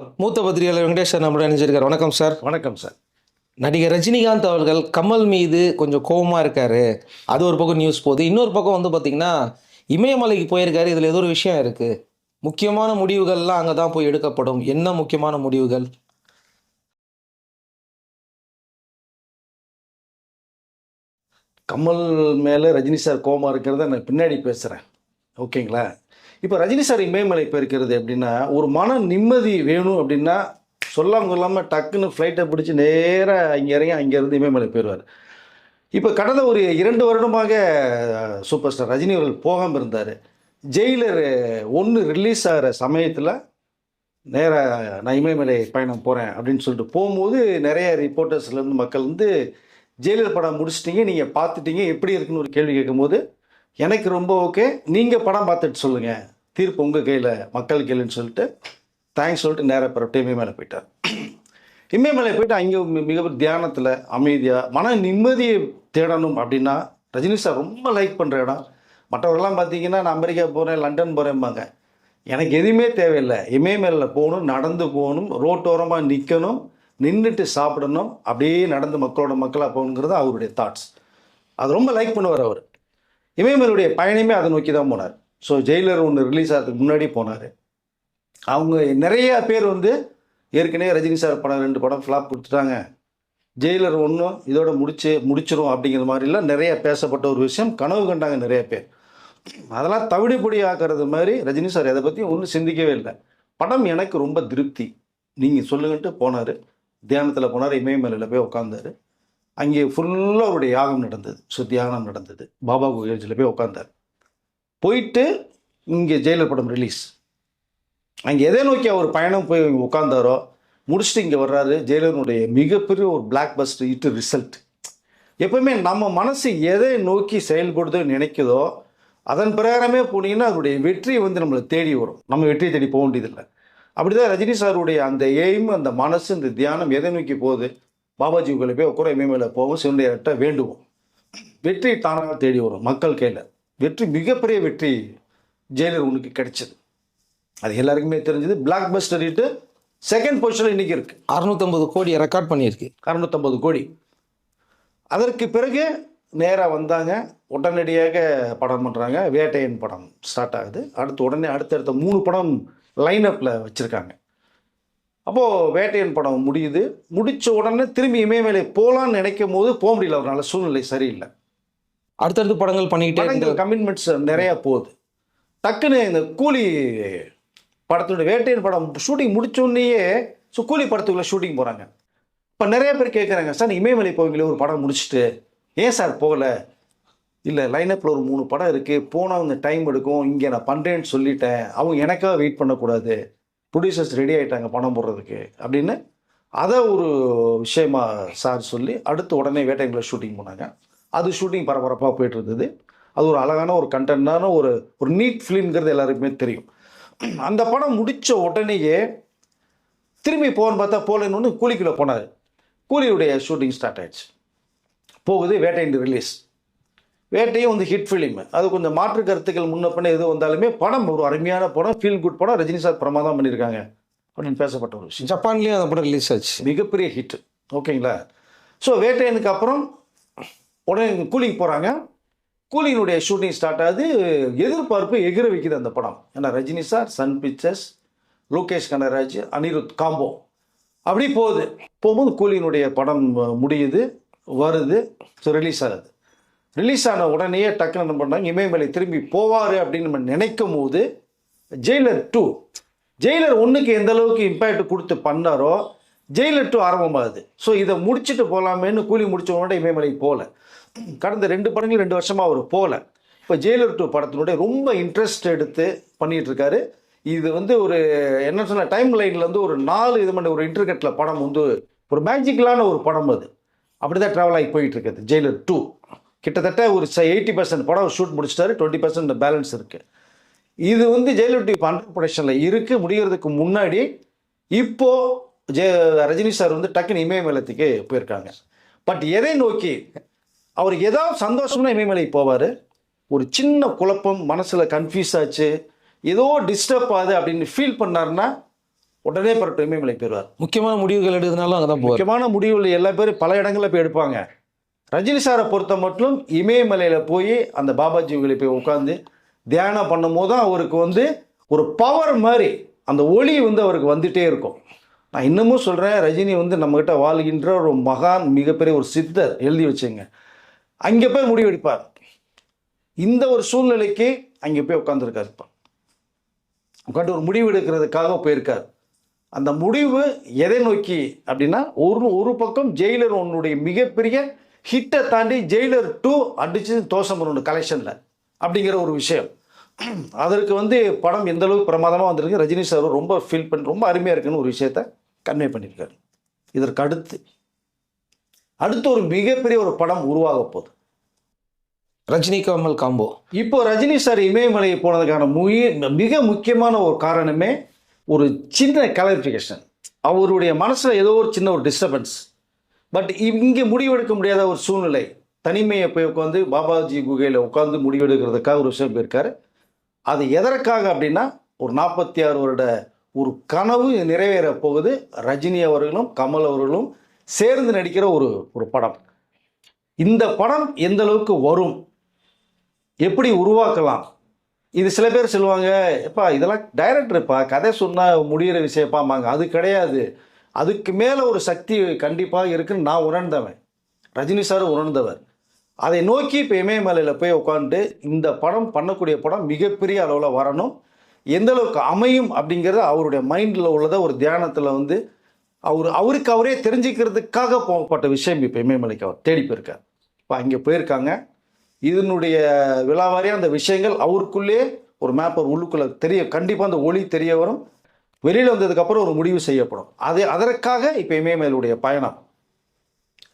மூத்த பத்திரிகையாளர் வெங்கடேஷ் நம்மளோட இணைஞ்சிருக்கார். வணக்கம் சார். வணக்கம் சார். நடிகர் ரஜினிகாந்த் அவர்கள் கமல் மீது கொஞ்சம் கோவமாக இருக்காரு. அது ஒரு பக்கம் நியூஸ் போகுது. இன்னொரு பக்கம் வந்து பார்த்தீங்கன்னா இமயமலைக்கு போயிருக்காரு. இதில் ஏதோ ஒரு விஷயம் இருக்குது முக்கியமான முடிவுகள்லாம் அங்கே தான் போய் எடுக்கப்படும். என்ன முக்கியமான முடிவுகள்? கமல் மேலே ரஜினி சார் கோமா இருக்கிறத நான் பின்னாடி பேசுகிறேன் ஓகேங்களா? இப்போ ரஜினி சார் இமயமலை போயிருக்கிறது அப்படின்னா ஒரு மன நிம்மதி வேணும் அப்படின்னா சொல்லாம கொள்ளாமல் டக்குன்னு ஃப்ளைட்டை பிடிச்சி நேராக இங்கே இறங்கி அங்கேருந்து இமயமலை போயிடுவார் இப்போ கடந்த ஒரு இரண்டு வருடமாக சூப்பர் ஸ்டார் ரஜினி அவர்கள் போகாமல் இருந்தார். ஜெயிலர் ஒன்று ரிலீஸ் ஆகிற சமயத்தில் நேராக நான் இமயமலை பயணம் போகிறேன் அப்படின்னு சொல்லிட்டு போகும்போது நிறைய ரிப்போர்ட்டர்ஸ்லேருந்து மக்கள் வந்து ஜெயிலர் படம் முடிச்சிட்டிங்க நீங்கள் பார்த்துட்டீங்க எப்படி இருக்குன்னு ஒரு கேள்வி கேட்கும்போது எனக்கு ரொம்ப ஓகே. நீங்கள் படம் பார்த்துட்டு சொல்லுங்கள் தீர்ப்பு உங்கள் கையில் மக்கள் கையில்னு சொல்லிட்டு தேங்க்ஸ் சொல்லிட்டு நேராக பிறப்பிட்டு இமயமலை போயிட்டார். இமயமலை போயிட்டு அங்கே மிகப்பெரிய தியானத்தில் அமைதியாக மன நிம்மதியை தேடணும் அப்படின்னா ரஜினி சார் ரொம்ப லைக் பண்ணுற இடம். மற்றவர்கள்லாம் பார்த்தீங்கன்னா நான் அமெரிக்கா போகிறேன் லண்டன் போகிறேன்பாங்க எனக்கு எதுவுமே தேவையில்லை. இமயமலையில் போகணும் நடந்து போகணும் ரோட்டோரமாக நிற்கணும் நின்றுட்டு சாப்பிடணும் அப்படியே நடந்து மக்களோட மக்களாக போகணுங்கிறது அவருடைய தாட்ஸ் அது ரொம்ப லைக் பண்ணுவார் அவர். இமயமலையுடைய பயணமே அதை நோக்கி தான் போனார். ஸோ ஜெயிலர் ஒன்று ரிலீஸ் ஆகிறதுக்கு முன்னாடி போனார். அவங்க நிறைய பேர் வந்து ஏற்கனவே ரஜினி சார் படம் ரெண்டு படம் ஃப்ளாப் கொடுத்துட்டாங்க. ஜெயிலர் ஒன்றும் இதோட முடிச்சு முடிச்சிடும் அப்படிங்கிற மாதிரிலாம் நிறைய பேசப்பட்ட ஒரு விஷயம். கனவு கண்டாங்க நிறைய பேர். அதெல்லாம் தவிடுபடி ஆக்கிறது மாதிரி ரஜினி சார் அதை பற்றி ஒன்றும் சிந்திக்கவே இல்லை. படம் எனக்கு ரொம்ப திருப்தி. நீங்கள் சொல்லுங்கன்ட்டு போனார். தியானத்தில் போனார் இமயமலையில் போய் உட்காந்தாரு அங்கே ஃபுல்லாக அவருடைய யாகம் நடந்தது ஸோ தியானம் நடந்தது. பாபா குகேஜில் போய் உட்காந்தார் போயிட்டு இங்கே ஜெயிலர் படம் ரிலீஸ் அங்கே எதை நோக்கி அவர் பயணம் போய் உட்காந்தாரோ முடிச்சுட்டு இங்கே வர்றாரு ஜெயிலருடைய மிகப்பெரிய ஒரு பிளாக் பஸ்ட் இட்டு ரிசல்ட் எப்பவுமே நம்ம மனசு எதை நோக்கி செயல்படுதோ நினைக்குதோ அதன் பிரகாரமே போனீங்கன்னா அதனுடைய வெற்றி வந்து நம்மளை தேடி வரும். நம்ம வெற்றியை தேடி போக வேண்டியதில்லை. அப்படிதான் ரஜினி சாருடைய அந்த எய்ம் அந்த மனசு இந்த தியானம் எதை நோக்கி போகுது? பாபாஜி உங்களை போய் உட்கார இமயமேல போவோம் சிவனையிட்ட வேண்டுவோம். வெற்றி தானாக தேடி வரும் மக்கள் கையில். வெற்றி மிகப்பெரிய வெற்றி ஜெயிலர் உனக்கு கிடைச்சது. அது எல்லாருக்குமே தெரிஞ்சது. பிளாக் பஸ்டர் இட்டு செகண்ட் பொசிஷனில் இன்னைக்கு இருக்கு. அறுநூத்தம்பது கோடி ரெக்கார்ட் பண்ணியிருக்கு. அறுநூத்தம்பது கோடி. அதற்கு பிறகு நேராக வந்தாங்க. உடனடியாக படம் பண்ணுறாங்க வேட்டையன் படம் ஸ்டார்ட் ஆகுது. அடுத்து உடனே அடுத்தடுத்த மூணு படம் லைனப்பில் வச்சுருக்காங்க. அப்போது வேட்டையன் படம் முடியுது. முடிச்ச உடனே திரும்பி இமயமலை போகலான்னு நினைக்கும் போது போக முடியல. அவரால் சூழ்நிலை சரியில்லை. அடுத்தடுத்து படங்கள் பண்ணிக்கிட்டே கமிட்மெண்ட்ஸ் நிறையா போகுது. டக்குன்னு இந்த கூலி படத்தோட வேட்டையன் படம் ஷூட்டிங் முடிச்சோடனேயே ஸோ கூலி படத்துக்குள்ள ஷூட்டிங் போகிறாங்க இப்போ நிறைய பேர் கேட்குறாங்க சார் இமயமலை போவீங்களே ஒரு படம் முடிச்சுட்டு. ஏன் சார் போகல? இல்லை லைனப்பில் ஒரு மூணு படம் இருக்குது போனால் இந்த டைம் எடுக்கும். இங்கே நான் பண்ணுறேன்னு சொல்லிட்டேன். அவங்க எனக்காக வெயிட் பண்ணக்கூடாது. ப்ரொடியூசர்ஸ் ரெடி ஆகிட்டாங்க பணம் போடுறதுக்கு அப்படின்னு அதை ஒரு விஷயமா சார் சொல்லி அடுத்து உடனே வேட்டைங்களை ஷூட்டிங் போனாங்க. அது ஷூட்டிங் பரபரப்பாக போயிட்டு இருந்தது அது ஒரு அழகான ஒரு கண்டென்ட்டான ஒரு ஒரு நீட் ஃபிலிம்ங்கிறது எல்லாருக்குமே தெரியும். அந்த படம் முடித்த உடனேயே திரும்பி போகணும்னு பார்த்தா போகலன்னு கூலிக்குள்ளே போனார். கூலியுடைய ஷூட்டிங் ஸ்டார்ட் ஆயிடுச்சு. போகுது வேட்டையின் ரிலீஸ் வேட்டையும் வந்து ஹிட் ஃபிலிம் அது கொஞ்சம் மாற்று கருத்துக்கள் முன்ன பின்ன எது வந்தாலுமே படம் ஒரு அருமையான படம் ஃபீல் குட் படம் ரஜினி சார் பிரமாதம் பண்ணியிருக்காங்க அப்படின்னு பேசப்பட்ட ஒரு விஷயம். ஜப்பான்லேயும் அந்த படம் ரிலீஸ் ஆச்சு. மிகப்பெரிய ஹிட் ஓகேங்களா? ஸோ வேட்டையனுக்கு அப்புறம் உடனே கூலிக்கு போகிறாங்க கூலியினுடைய ஷூட்டிங் ஸ்டார்ட் ஆகுது. எதிர்பார்ப்பு எகிர வைக்குது அந்த படம். ஏன்னா Rajini sir Sun pictures Lokesh Kanagaraj Anirudh combo அப்படி போகுது. போகும்போது கூலியினுடைய படம் முடியுது வருது. ஸோ ரிலீஸ் ஆகுது. ரிலீஸ் ஆன உடனே டக்குன்னு என்ன பண்ணாங்க இமயமலை திரும்பி போவார் அப்படின்னு நம்ம நினைக்கும் போது ஜெயிலர் டூ. ஜெயிலர் ஒன்றுக்கு எந்த அளவுக்கு இம்பேக்ட் கொடுத்து பண்ணாரோ ஜெயிலர் டூ ஆரம்பமாகுது. ஸோ இதை முடிச்சுட்டு போகலாமேன்னு கூலி முடிச்ச உடனே போகல. கடந்த ரெண்டு படங்கள் ரெண்டு வருஷமாக அவர் போகல. இப்போ ஜெயிலர் டூ படத்தினுடைய ரொம்ப இன்ட்ரெஸ்ட் எடுத்து பண்ணிட்டு இருக்காரு இது வந்து ஒரு என்ன சொன்ன டைம் லைனில் வந்து ஒரு நாலு இது பண்ண ஒரு இன்டர்கெட்டில் படம் வந்து ஒரு மேஜிக்கலான ஒரு படம் அது. அப்படி தான் ட்ராவல் ஆகி போயிட்டு இருக்குது ஜெயிலர் டூ. கிட்டத்தட்ட ஒரு எயிட்டி பர்சன்ட் படம் ஷூட் முடிச்சிட்டாரு டுவெண்ட்டி பர்சன்ட் பேலன்ஸ் இருக்குது இது வந்து ஜெயலலிதா டிவி அண்டர் ப்ரொடக்ஷனில் இருக்குது முடிகிறதுக்கு முன்னாடி இப்போ ஜெய ரஜினி சார் வந்து டக்குன்னு இமயமலத்துக்கு போயிருக்காங்க. பட் எதை நோக்கி? அவர் ஏதாவது சந்தோஷம்னா இமயமலைக்கு போவார். ஒரு சின்ன குழப்பம் மனசில் கன்ஃபியூஸ் ஆச்சு ஏதோ டிஸ்டர்ப் ஆகுது அப்படின்னு ஃபீல் பண்ணாருன்னா உடனே பரட்டும் இமயமலை போயிடுவார் முக்கியமான முடிவுகள் எடுக்கிறதுனாலும் அங்கே தான் முக்கியமான முடிவுகள் எல்லா பேரும் பல இடங்களில் போய் எடுப்பாங்க. ரஜினி சாரை பொறுத்த மட்டும் இமயமலையில் போய் அந்த பாபாஜிகளை போய் உட்காந்து தியானம் பண்ணும்போது தான் அவருக்கு வந்து ஒரு பவர் மாதிரி அந்த ஒளி வந்து அவருக்கு வந்துகிட்டே இருக்கும். நான் இன்னமும் சொல்கிறேன் ரஜினி வந்து நம்மக்கிட்ட வாழ்கின்ற ஒரு மகான் மிகப்பெரிய ஒரு சித்தர் எழுதி வச்சுங்க. அங்கே போய் முடிவெடுப்பார். இந்த ஒரு சூழ்நிலைக்கு அங்கே போய் உட்காந்துருக்காரு இப்போ. உட்காந்து ஒரு முடிவு எடுக்கிறதுக்காக போயிருக்கார். அந்த முடிவு எதை நோக்கி அப்படின்னா ஒரு ஒரு பக்கம் ஜெயிலர் உன்னுடைய மிகப்பெரிய ஹிட்டை தாண்டி ஜெயிலர் டூ அடிச்சு தோசம் ஒன்று கலெக்ஷனில் அப்படிங்கிற ஒரு விஷயம். அதற்கு வந்து படம் எந்த அளவுக்கு பிரமாதமாக வந்திருக்கு ரஜினி சார் ரொம்ப ஃபீல் பண்ணி ரொம்ப அருமையாக இருக்குன்னு ஒரு விஷயத்த கன்வே பண்ணியிருக்காரு. இதற்கு அடுத்து அடுத்து ஒரு மிகப்பெரிய ஒரு படம் உருவாக போகுது. ரஜினி கமல் காம்போ இப்போ ரஜினி சார் இமயமலை போனதுக்கான முய மிக முக்கியமான ஒரு காரணமே ஒரு சின்ன கிளாரிஃபிகேஷன் அவருடைய மனசில் ஏதோ ஒரு சின்ன ஒரு டிஸ்டர்பன்ஸ் பட் இங்கே முடிவெடுக்க முடியாத ஒரு சூழ்நிலை. தனிமையை போய் உட்காந்து பாபாஜி குகையில் உட்காந்து முடிவெடுக்கிறதுக்காக ஒரு விஷயம் போயிருக்காரு. அது எதற்காக அப்படின்னா ஒரு நாற்பத்தி ஆறு வருட ஒரு கனவு நிறைவேற போகுது. ரஜினி அவர்களும் கமல் அவர்களும் சேர்ந்து நடிக்கிற ஒரு ஒரு படம். இந்த படம் எந்த அளவுக்கு வரும்? எப்படி உருவாக்கலாம்? இது சில பேர் சொல்லுவாங்க எப்பா இதெல்லாம் டைரக்டர்ப்பா கதை சொன்னால் முடிகிற விஷயப்பாம்பாங்க. அது கிடையாது. அதுக்கு மேலே ஒரு சக்தி கண்டிப்பாக இருக்குன்னு நான் உணர்ந்தவன். ரஜினி சார் உணர்ந்தவர். அதை நோக்கி இப்போ இமயமலையில் போய் உட்காந்துட்டு இந்த படம் பண்ணக்கூடிய படம் மிகப்பெரிய அளவில் வரணும். எந்த அளவுக்கு அமையும் அப்படிங்கிறது அவருடைய மைண்டில் உள்ளதை ஒரு தியானத்தில் வந்து அவர் அவருக்கு அவரே தெரிஞ்சுக்கிறதுக்காக போகப்பட்ட விஷயம் இப்போ இமயமலைக்கு அவர் தேடி போயிருக்கார். இப்போ அங்கே போயிருக்காங்க. இதனுடைய விழாவாரியாக அந்த விஷயங்கள் அவருக்குள்ளே ஒரு மேப் உள்ளுக்குள்ளே தெரிய கண்டிப்பாக அந்த ஒளி தெரிய வரும். வெளியில் வந்ததுக்கப்புறம் ஒரு முடிவு செய்யப்படும். அது அதற்காக இப்போ இமயமேலுடைய பயணம்.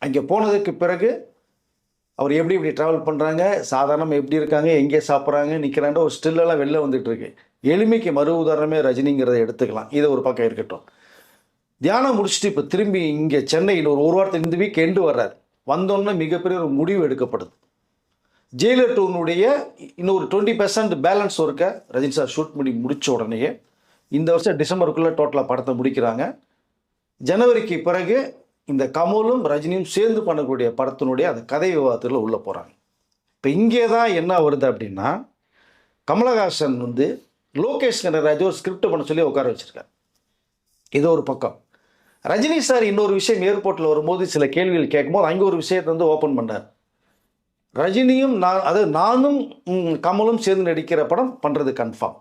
அங்கே போனதுக்கு பிறகு அவர் எப்படி இப்படி ட்ராவல் பண்ணுறாங்க சாதாரணம் எப்படி இருக்காங்க? எங்கே சாப்பிட்றாங்க? நிற்கிறாங்க ஒரு ஸ்டில்லெல்லாம் வெளில வந்துட்டுருக்கு எளிமைக்கு மறு உதாரணமே ரஜினிங்கிறத எடுத்துக்கலாம். இது ஒரு பக்கம் இருக்கட்டும். தியானம் முடிச்சுட்டு இப்போ திரும்பி இங்கே சென்னையில் ஒரு ஒரு வாரத்தை இந்த வீக் எண்டு வர்றாரு. வந்தோன்னே மிகப்பெரிய ஒரு முடிவு எடுக்கப்படுது. ஜெயிலர் டூனுடைய இன்னொரு டுவெண்ட்டி பர்சன்ட் பேலன்ஸ் ஒர்க்கை ரஜினி சார் ஷூட் பண்ணி முடித்த உடனேயே இந்த வருஷம் டிசம்பருக்குள்ளே டோட்டலாக படத்தை முடிக்கிறாங்க. ஜனவரிக்கு பிறகு இந்த கமலும் ரஜினியும் சேர்ந்து பண்ணக்கூடிய படத்தினுடைய அந்த கதை விவாதத்தில் உள்ளே போகிறாங்க இப்போ இங்கே தான் என்ன வருது அப்படின்னா கமலஹாசன் வந்து லோகேஷ் கனகராஜ் ஒரு ஸ்கிரிப்ட் பண்ண சொல்லி உட்கார வச்சிருக்காரு. இது ஒரு பக்கம். ரஜினி சார் இன்னொரு விஷயம் ஏர்போர்ட்டில் வரும்போது சில கேள்விகள் கேட்கும்போது அங்கே ஒரு விஷயத்தை வந்து ஓப்பன் பண்ணார். ரஜினியும் நான் அதாவது நானும் கமலும் சேர்ந்து நடிக்கிற படம் பண்ணுறது கன்ஃபார்ம்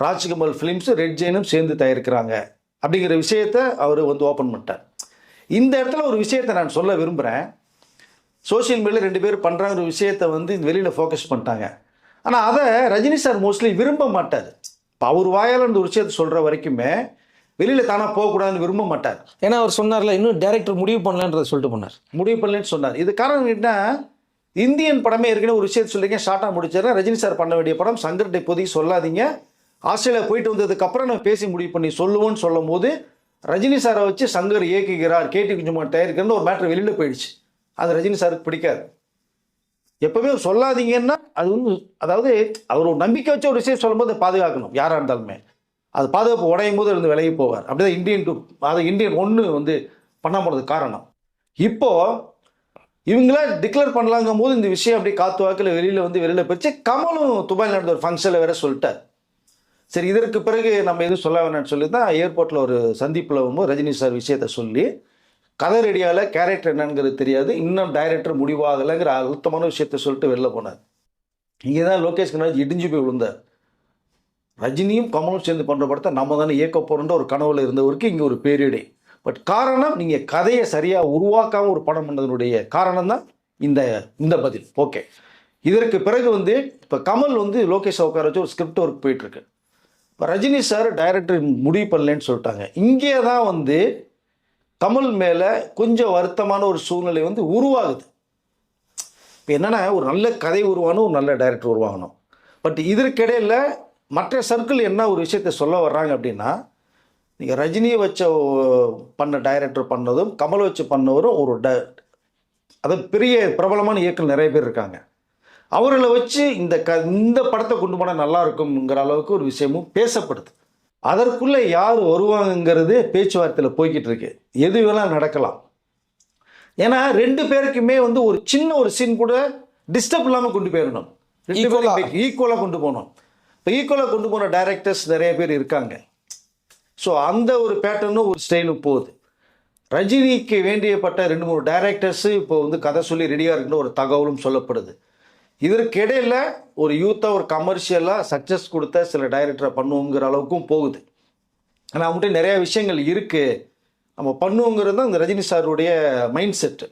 ராஜ்கமல் ஃபிலிம்ஸ் ரெட் ஜெயினும் சேர்ந்து தயாரிக்கிறாங்க. அப்படிங்கிற விஷயத்த அவர் வந்து ஓப்பன் பண்ணிட்டார். இந்த இடத்துல ஒரு விஷயத்தை நான் சொல்ல விரும்புகிறேன் சோஷியல் மீடியாவில் ரெண்டு பேர் பண்ணுறாங்க ஒரு விஷயத்தை வந்து வெளியில் ஃபோக்கஸ் பண்ணிட்டாங்க. ஆனால் அதை ரஜினி சார் மோஸ்ட்லி விரும்ப மாட்டார். இப்போ அவர் வாயால் இந்த விஷயத்தை சொல்கிற வரைக்குமே வெளியில் தானாக போகக்கூடாதுன்னு விரும்ப மாட்டார். ஏன்னா அவர் சொன்னார்ல இன்னும் டேரக்டர் முடிவு பண்ணலன்றதை சொல்லிட்டு போனார். முடிவு பண்ணலன்னு சொன்னார். இது காரணம் என்ன? இந்தியன் படமே ஏற்கனவே ஒரு விஷயத்தை சொல்லிங்க ஷார்ட்டாக முடிச்சாருன்னா ரஜினி சார் பண்ண வேண்டிய படம் சங்கர்கிட்ட இப்போதைக்கு சொல்லாதீங்க. ஆஸ்திரேலியா போயிட்டு வந்ததுக்கப்புறம் நான் பேசி முடிவு பண்ணி சொல்லுவோன்னு சொல்லும் போது ரஜினி சாரை வச்சு சங்கர் இயக்குகிறார் கேடி குஞ்சுமார் தயாரிக்கிறன்னு ஒரு மேட்ரு வெளியில் போயிடுச்சு. அது ரஜினி சாருக்கு பிடிக்காது. எப்பவுமே சொல்லாதீங்கன்னா அது வந்து அதாவது அவர் ஒரு நம்பிக்கை வச்ச ஒரு விஷயம் சொல்லும்போது அதை பாதுகாக்கணும் யாராக இருந்தாலுமே. அது பாதுகாப்பு உடையும் போது இருந்து விலகி போவார். அப்படிதான் இந்தியன் டூ அது இந்தியன் ஒன்று வந்து பண்ண போனதுக்கு காரணம். இப்போது இவங்களா டிக்ளேர் பண்ணலாங்கும் போது இந்த விஷயம் அப்படியே காத்து வாக்கில் வெளியில் வந்து வெளியில் போயிடுச்சு. கமலும் துபாயில் நடந்த ஒரு ஃபங்க்ஷனில் வேற சொல்லிட்டார். சரி இதற்கு பிறகு நம்ம எதுவும் சொல்ல வேணாம்னு சொல்லி தான் ஏர்போர்ட்டில் ஒரு சந்திப்பில் வரும்போது ரஜினி சார் விஷயத்த சொல்லி கதை ரெடியாவில் கேரக்டர் என்னங்கிறது தெரியாது இன்னும் டைரக்டர் முடிவாகலைங்கிற அழுத்தமான விஷயத்த சொல்லிட்டு வெளில போனார். இங்கே தான் லோகேஷ் கனராஜ் இடிஞ்சு போய் விழுந்தார். ரஜினியும் கமலும் சேர்ந்து பண்ணுற படத்தை நம்ம தானே இயக்க போகிறோன்ற ஒரு கனவில் இருந்தவருக்கு இங்கே ஒரு பேரிடை. பட் காரணம் நீங்கள் கதையை சரியாக உருவாக்காமல் ஒரு படம் பண்ணதனுடைய காரணம் தான் இந்த இந்த பதில். ஓகே. இதற்கு பிறகு வந்து இப்போ கமல் வந்து லோகேஷ் உட்கார வச்சு ஒரு ஸ்கிரிப்ட் ஒர்க் போயிட்டுருக்கு ரஜினி சார் டைரக்டர் முடிவு பண்ணலன்னு சொல்லிட்டாங்க. இங்கே தான் வந்து கமல் மேலே கொஞ்சம் வருத்தமான ஒரு சூழ்நிலை வந்து உருவாகுது. இப்போ என்னென்னா ஒரு நல்ல கதை உருவாகணும் ஒரு நல்ல டைரக்டர் உருவாகணும். பட் இதற்கிடையில் மற்ற சர்க்கிள் என்ன ஒரு விஷயத்தை சொல்ல வர்றாங்க அப்படின்னா நீங்கள் ரஜினியை வச்ச பண்ண டைரக்டர் பண்ணதும் கமல் வச்சு பண்ணவரும் ஒரு ட அதாவது பெரிய பிரபலமான இயக்குனர் நிறைய பேர் இருக்காங்க. அவர்களை வச்சு இந்த க இந்த படத்தை கொண்டு போனால் நல்லா இருக்குங்கிற அளவுக்கு ஒரு விஷயமும் பேசப்படுது. அதற்குள்ளே யார் வருவாங்கங்கிறது பேச்சுவார்த்தையில் போய்கிட்டு இருக்கு. எது வேணால் நடக்கலாம். ஏன்னா ரெண்டு பேருக்குமே வந்து ஒரு சின்ன ஒரு சீன் கூட டிஸ்டர்ப் இல்லாமல் கொண்டு போயிடணும். ரெண்டு. பேரும் ஈக்குவலாக கொண்டு போகணும். இப்போ ஈக்குவலாக கொண்டு போன டைரக்டர்ஸ் நிறைய பேர் இருக்காங்க. ஸோ அந்த ஒரு பேட்டர்னும் ஒரு ஸ்டைலும் போகுது. ரஜினிக்கு வேண்டியப்பட்ட ரெண்டு மூணு டைரக்டர்ஸு இப்போ வந்து கதை சொல்லி ரெடியாக இருக்குன்னு ஒரு தகவலும் சொல்லப்படுது. இதற்கிடையில் ஒரு யூத்தாக ஒரு கமர்ஷியலாக சக்ஸஸ் கொடுத்த சில டைரக்டரை பண்ணுவோங்கிற அளவுக்கும் போகுது. ஆனால் அவங்ககிட்ட நிறையா விஷயங்கள் இருக்குது நம்ம பண்ணுவோங்கிறது தான் இந்த ரஜினி சாருடைய மைண்ட் செட்டு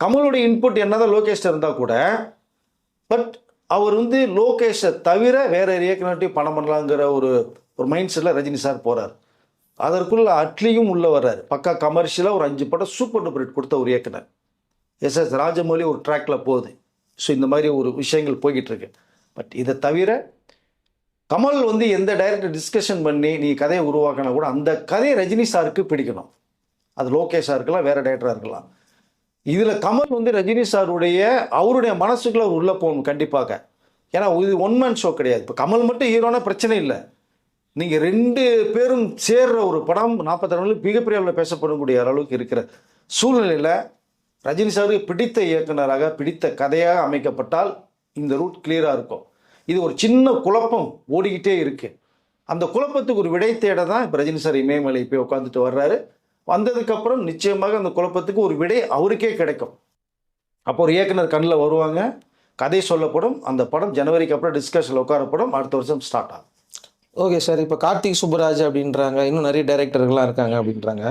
கமலுடைய இன்புட் என்னதான் லோகேஷ்ட இருந்தால் கூட பட் அவர் வந்து லோகேஷை தவிர வேற இயக்குனர்ட்டையும் பணம் பண்ணலாங்கிற ஒரு ஒரு மைண்ட் செட்டில் ரஜினி சார் போகிறார் அதற்குள்ள அட்லியும் உள்ளே வர்றாரு. பக்கா கமர்ஷியலாக ஒரு அஞ்சு படம் சூப்பர் டூப்பர் ஹிட் கொடுத்த ஒரு இயக்குனர். எஸ் எஸ் ராஜமௌலி ஒரு ட்ராக்ல போகுது. ஸோ இந்த மாதிரி ஒரு விஷயங்கள் போய்கிட்டு இருக்கு பட் இதை தவிர கமல் வந்து எந்த டைரக்டர் டிஸ்கஷன் பண்ணி நீ கதையை உருவாக்கினா கூட அந்த கதையை ரஜினி சாருக்கு பிடிக்கணும். அது லோகேஷாக இருக்கலாம் வேறு டைரக்டராக இருக்கலாம். இதில் கமல் வந்து ரஜினி சாருடைய அவருடைய மனசுக்குள்ள அவர் உள்ளே போகணும் கண்டிப்பாக. ஏன்னா இது ஒன் மேன் ஷோ கிடையாது. இப்போ கமல் மட்டும் ஹீரோனா பிரச்சனை இல்லை. நீங்கள் ரெண்டு பேரும் சேர்ற ஒரு படம் நாற்பத்தாறு மிகப்பெரிய அளவில் பேசப்படக்கூடிய அளவுக்கு இருக்கிற சூழ்நிலையில் ரஜினி சாருக்கு பிடித்த இயக்குனராக பிடித்த கதையாக அமைக்கப்பட்டால் இந்த ரூட் கிளியராக இருக்கும். இது ஒரு சின்ன குழப்பம் ஓடிக்கிட்டே இருக்கு. அந்த குழப்பத்துக்கு ஒரு விடை தேட தான் இப்போ ரஜினி சார் இமயமலை போய் உட்காந்துட்டு வர்றாரு. வந்ததுக்கப்புறம் நிச்சயமாக அந்த குழப்பத்துக்கு ஒரு விடை அவருக்கே கிடைக்கும். அப்போ ஒரு இயக்குனர் கண்ணில் வருவாங்க. கதை சொல்லப்படும். அந்த படம் ஜனவரிக்கு அப்புறம் டிஸ்கஷனில் உட்காரப்படும். அடுத்த வருஷம் ஸ்டார்ட் ஆகும். Okay sir. இப்போ கார்த்திக் சுப்பராஜ் அப்படின்றாங்க. இன்னும் நிறைய டைரக்டர்கள்லாம் இருக்காங்க அப்படின்றாங்க.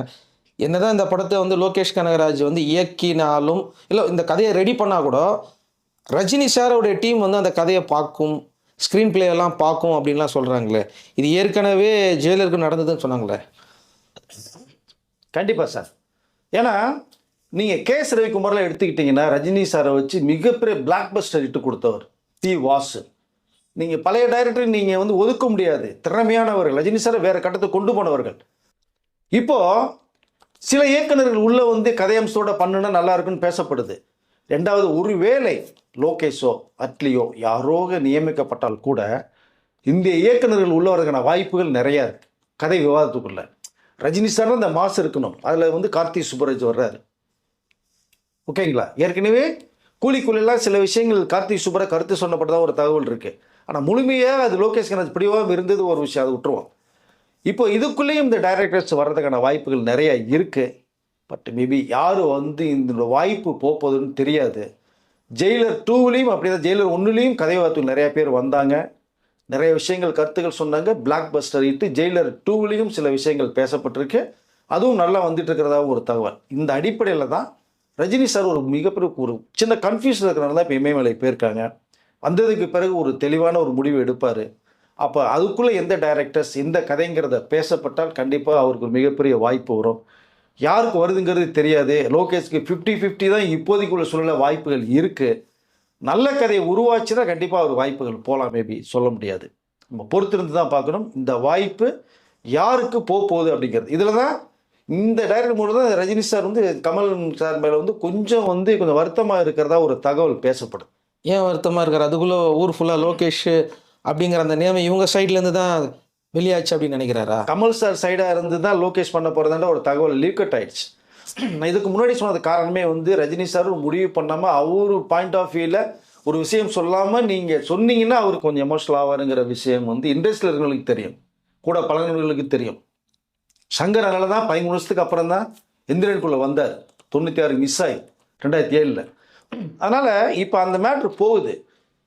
என்னதான் இந்த படத்தை வந்து லோகேஷ் கனகராஜ் வந்து இயக்கினாலும் இல்லை இந்த கதையை ரெடி பண்ணால் கூட ரஜினி சாரோடைய டீம் வந்து அந்த கதையை பார்க்கும் ஸ்க்ரீன் பிளேயெல்லாம் பார்க்கும் அப்படின்லாம் சொல்கிறாங்களே இது ஏற்கனவே ஜெயிலருக்கு நடந்ததுன்னு சொன்னாங்களே. கண்டிப்பாக சார் ஏன்னா நீங்கள் கேஸ் ரவிக்குமாரில் எடுத்துக்கிட்டிங்கன்னா ரஜினி சாரை வச்சு மிகப்பெரிய பிளாக் பஸ்டர் இட்டு கொடுத்தவர் தி வாசு. நீங்கள் பழைய டைரக்டர் நீங்கள் வந்து ஒதுக்க முடியாது. திறமையானவர்கள். ரஜினி சாரை வேறு கட்டத்தை கொண்டு போனவர்கள். இப்போது சில இயக்குனர்கள் உள்ளே வந்து கதையம்சத்தோட பண்ணுனா நல்லா இருக்குன்னு பேசப்படுது. ரெண்டாவது ஒருவேளை லோகேஷோ அட்லியோ யாரோக நியமிக்கப்பட்டால் கூட இந்திய இயக்குநர்கள் உள்ள வரதுக்கான வாய்ப்புகள் நிறையா இருக்குது கதை விவாதத்துக்குள்ள. ரஜினி சார் அந்த மாசு இருக்கணும். அதில் வந்து கார்த்தி சுப்பராஜ் வர்றாரு. ஓகேங்களா? ஏற்கனவே கூலிக்குள்ளெல்லாம் சில விஷயங்கள் கார்த்திக் சுப்பராஜ் கருத்து சொன்னப்பட்டதாக ஒரு தகவல் இருக்குது ஆனால் முழுமையாக அது லோகேஷ் கனராஜ் பிடிவாக இருந்தது ஒரு விஷயம் அதை விட்டுருவோம். இப்போ இதுக்குள்ளேயும் இந்த டைரக்டர்ஸ் வர்றதுக்கான வாய்ப்புகள் நிறைய இருக்குது பட் மேபி யார் வந்து இந்த வாய்ப்பு போகுதுன்னு தெரியாது. ஜெயிலர் டூவிலையும் அப்படிதான். ஜெயிலர் ஒன்றுலேயும் கதை நிறையா பேர் வந்தாங்க. நிறைய விஷயங்கள் கருத்துக்கள் சொன்னாங்க. பிளாக் பஸ்டர் இட்டு ஜெயிலர் டூவிலையும் சில விஷயங்கள் பேசப்பட்டிருக்கு. அதுவும் நல்லா வந்துட்டு இருக்கிறதாவும் ஒரு தகவல். இந்த அடிப்படையில் தான் ரஜினி சார் ஒரு மிகப்பெரிய ஒரு சின்ன கன்ஃபியூஷன் இருக்கிறனால தான் இப்போ இமயமலை போயிருக்காங்க. வந்ததுக்கு பிறகு ஒரு தெளிவான ஒரு முடிவு எடுப்பார். அப்போ அதுக்குள்ளே எந்த டைரக்டர்ஸ் இந்த கதைங்கிறத பேசப்பட்டால் கண்டிப்பாக அவருக்கு ஒரு மிகப்பெரிய வாய்ப்பு வரும். யாருக்கு வருதுங்கிறது தெரியாது. லோகேஷ்க்கு ஃபிஃப்டி ஃபிஃப்டி தான் இப்போதைக்குள்ள சூழல வாய்ப்புகள் இருக்குது நல்ல கதையை உருவாச்சுன்னா கண்டிப்பாக அவர் வாய்ப்புகள் போகலாம் மேபி சொல்ல முடியாது. நம்ம பொறுத்திருந்து தான் பார்க்கணும். இந்த வாய்ப்பு யாருக்கு போக போகுது அப்படிங்கிறது. இதில் தான் இந்த டைரக்டர் மூலம் தான் ரஜினி சார் வந்து கமல் சார் மேலே வந்து கொஞ்சம் வந்து கொஞ்சம் வருத்தமாக இருக்கிறதா ஒரு தகவல் பேசப்படுது ஏன் வருத்தமாக இருக்கிற அதுக்குள்ளே ஊர் ஃபுல்லாக லோகேஷ் அப்படிங்கிற அந்த நேம் இவங்க சைட்லேருந்து தான் வெளியாச்சு அப்படின்னு நினைக்கிறாரா? கமல் சார் சைடாக இருந்து தான் லோகேஷ் பண்ண போகிறதாண்ட ஒரு தகவல் லீக்கட் ஆயிடுச்சு. நான் இதுக்கு முன்னாடி சொன்னது காரணமே வந்து ரஜினி சார் ஒரு முடிவு பண்ணாமல் அவர் பாயிண்ட் ஆஃப் வியூவில் ஒரு விஷயம் சொல்லாமல் நீங்கள் சொன்னீங்கன்னா அவர் கொஞ்சம் எமோஷனல் ஆவாருங்கிற விஷயம் வந்து இண்டஸ்ட்ரியில் இருக்கிறவங்களுக்கு தெரியும். கூட பழகினவர்களுக்கு தெரியும். சங்கர் அதனால தான் பதிமூணு வருஷத்துக்கு அப்புறம் தான் எந்திரனுக்குள்ளே வந்தார். தொண்ணூற்றி ஆறு மிஸ் ஆகி ரெண்டாயிரத்தி ஏழில். அதனால் இப்போ அந்த மேட்ரு போகுது.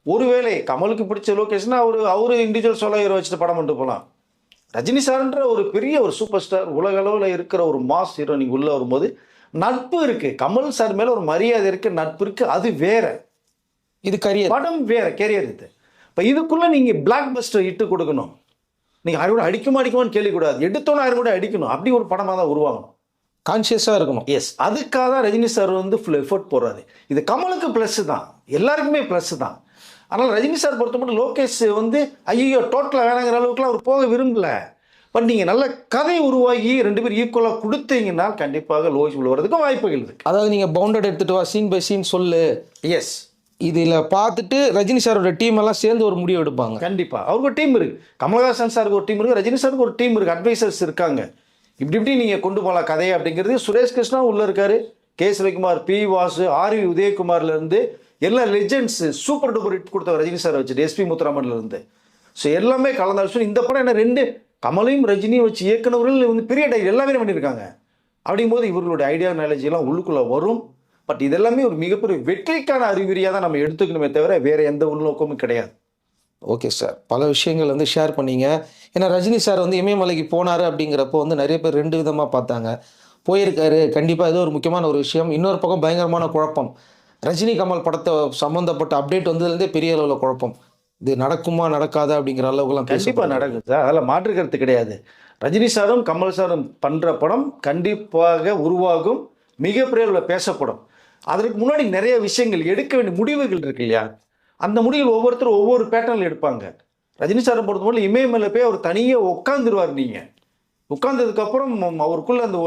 ஒருவேளை கமலுக்கு பிடிச்ச லொக்கேஷன் அவர் அவரு இண்டிவிஜுவல் சொல்ல ஹீரோ வச்சுட்டு படம் பண்ணிட்டு போகலாம் ரஜினி சார்ன்ற ஒரு பெரிய ஒரு சூப்பர் ஸ்டார் உலக அளவில் இருக்கிற ஒரு மாஸ் ஹீரோ நீங்கள் உள்ளே வரும்போது நட்பு இருக்குது கமல் சார் மேலே ஒரு மரியாதை இருக்குது நட்பு இருக்குது அது வேற. இது கரியர் படம் வேற கேரியர் இது. இப்போ இதுக்குள்ளே நீங்கள் பிளாக் பஸ்டர் இட்டு கொடுக்கணும். நீங்கள் யாரும் கூட அடிக்குமா அடிக்குமான்னு கேள்விக்கூடாது. எடுத்தோன்னு யாரும் கூட அடிக்கணும். அப்படி ஒரு படமாக தான் உருவாகணும். கான்ஷியஸாக இருக்கணும். எஸ் அதுக்காக தான் ரஜினி சார் வந்து ஃபுல் எஃபர்ட் போடுறாரு. இது கமலுக்கு ப்ளஸ் தான். எல்லாருக்குமே ப்ளஸ் தான். ஆனால் ரஜினி சார் பொறுத்த மட்டும் லோகேஷ் வந்து ஐயோ டோட்டலாக வேணாங்கிற அளவுக்குலாம் அவர் போக விரும்பல. பட் நீங்கள் நல்ல கதை உருவாகி ரெண்டு பேரும் ஈக்குவலாக கொடுத்தீங்கன்னா கண்டிப்பாக லோகேஷ் வரதுக்கு வாய்ப்புகள் இருக்கு. அதாவது நீங்கள் பவுண்டட் எடுத்துட்டு வா சீன் பை சீன் சொல்லு. எஸ் இதில் பார்த்துட்டு ரஜினி சாரோட டீம் எல்லாம் சேர்ந்து ஒரு முடிவு எடுப்பாங்க. கண்டிப்பா. அவருக்கு ஒரு டீம் இருக்கு. கமலஹாசன் சாருக்கு ஒரு டீம் இருக்கு. ரஜினி சாருக்கு ஒரு டீம் இருக்கு. அட்வைசர்ஸ் இருக்காங்க. இப்படி இப்படி நீங்க கொண்டு போகலாம் கதையை அப்படிங்கிறது. சுரேஷ் கிருஷ்ணா உள்ள இருக்காரு. K. Sivakumar P. Vasu R. V. உதயகுமார்ல இருந்து எல்லா லெஜெண்ட்ஸு சூப்பர் டூப்பர் ஹிட் கொடுத்த ரஜினி சார் வச்சுட்டு எஸ்பி முத்துராமன்ல இருந்து. ஸோ எல்லாமே கலந்த இந்த படம் என்ன ரெண்டு கமலையும் ரஜினியும் வச்சு இயக்குனவர்கள் வந்து பெரிய டை எல்லாமே பண்ணியிருக்காங்க அப்படிங்கும்போது இவர்களுடைய ஐடியா நாலேஜ் எல்லாம் உள்ளுக்குள்ளே வரும். பட் இதெல்லாமே ஒரு மிகப்பெரிய வெற்றிக்கான அறிகுறியாக தான் நம்ம எடுத்துக்கணுமே தவிர வேறு எந்த உள்நோக்கமும் கிடையாது. ஓகே சார் பல விஷயங்கள் வந்து ஷேர் பண்ணீங்க. ஏன்னா ரஜினி சார் வந்து இமயமலைக்கு போனார் அப்படிங்கிறப்போ வந்து நிறைய பேர் ரெண்டு விதமாக பார்த்தாங்க. போயிருக்காரு. கண்டிப்பாக ஏதோ ஒரு முக்கியமான ஒரு விஷயம். இன்னொரு பக்கம் பயங்கரமான குழப்பம். ரஜினி கமல் படத்தை சம்மந்தப்பட்ட அப்டேட் வந்ததுலேருந்தே பெரிய அளவில் குழப்பம். இது நடக்குமா நடக்காதா அப்படிங்கிற அளவுக்குலாம் கண்டிப்பாக நடக்குது சார். அதெல்லாம் மாற்று கருத்து கிடையாது. ரஜினி சாரும் கமல் சாரும் பண்ணுற படம் கண்டிப்பாக உருவாகும். மிகப்பெரிய அளவில் பேசப்படும். அதற்கு முன்னாடி நிறைய விஷயங்கள் எடுக்க வேண்டிய முடிவுகள் இருக்கு இல்லையா? அந்த முடிவுகள் ஒவ்வொருத்தரும் ஒவ்வொரு பேட்டர்னில் எடுப்பாங்க. ரஜினி சாரை பொறுத்தவரை இமயமலை போய் அவர் தனியாக உட்காந்துருவார் நீங்கள் உட்கார்ந்ததுக்கு அப்புறம் அவருக்குள்ள அந்த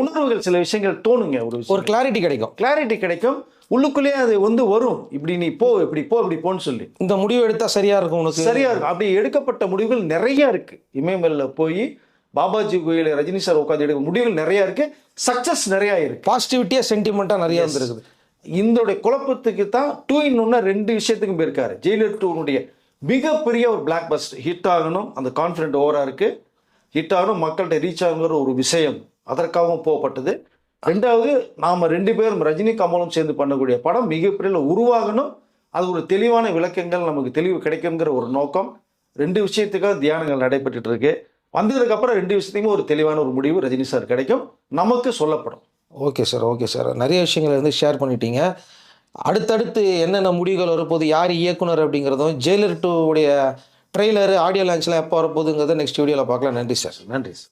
உணர்வுகள் சில விஷயங்கள் தோணுங்க ஒரு ஒரு கிளாரிட்டி கிடைக்கும். கிளாரிட்டி கிடைக்கும். உள்ளுக்குள்ளேயே அது வந்து வரும். இப்படி நீ போ இப்படி போ இப்படி போன்னு சொல்லி. இந்த முடிவு எடுத்தால் சரியாக இருக்கும் உனக்கு? சரியா இருக்கும். அப்படி எடுக்கப்பட்ட முடிவுகள் நிறைய இருக்கு. இமயமலையில் போய் பாபாஜி கோயில ரஜினி சார் உட்காந்து எடுக்க முடிவுகள் நிறைய இருக்கு. சக்சஸ் நிறைய இருக்கு. பாசிட்டிவிட்டியாக சென்டிமெண்ட்டாக நிறைய வந்துருக்குது. இந்த குழப்பத்துக்கு தான் டூ இன் ஒன்னா ரெண்டு விஷயத்துக்கும் போயிருக்காரு. ஜெயிலர் டூனுடைய மிகப்பெரிய ஒரு பிளாக் பஸ்ட் ஹிட் ஆகணும். அந்த கான்ஃபிடென்ட் ஓவரா இருக்கு. ஹிட் மக்கள்கிட்ட ரீச் ஆகுங்கிற ஒரு விஷயம் அதற்காகவும் போகப்பட்டது. ரெண்டாவது நாம் ரெண்டு பேரும் ரஜினி கமலும் சேர்ந்து பண்ணக்கூடிய படம் மிகப்பெரிய உருவாகணும். அது ஒரு தெளிவான விளக்கங்கள் நமக்கு தெளிவு கிடைக்குங்கிற ஒரு நோக்கம். ரெண்டு விஷயத்துக்காக தியானங்கள் நடைபெற்றுட்டு இருக்கு. வந்ததுக்கப்புறம் ரெண்டு விஷயத்தையுமே ஒரு தெளிவான ஒரு முடிவு ரஜினி சார் கிடைக்கும். நமக்கு சொல்லப்படும். Okay sir okay sir. நிறைய விஷயங்களை வந்து ஷேர் பண்ணிட்டீங்க. அடுத்தடுத்து என்னென்ன முடிவுகள் வரப்போகுது யார் இயக்குனர் அப்படிங்கிறதும் ஜெயிலர் டூ உடைய ட்ரெய்லரு ஆடியோ லான்ச்லாம் எப்போ வரப்போகுதுங்கிறத நெக்ஸ்ட் வீடியோவில் பார்க்கலாம். நன்றி சார் நன்றி சார்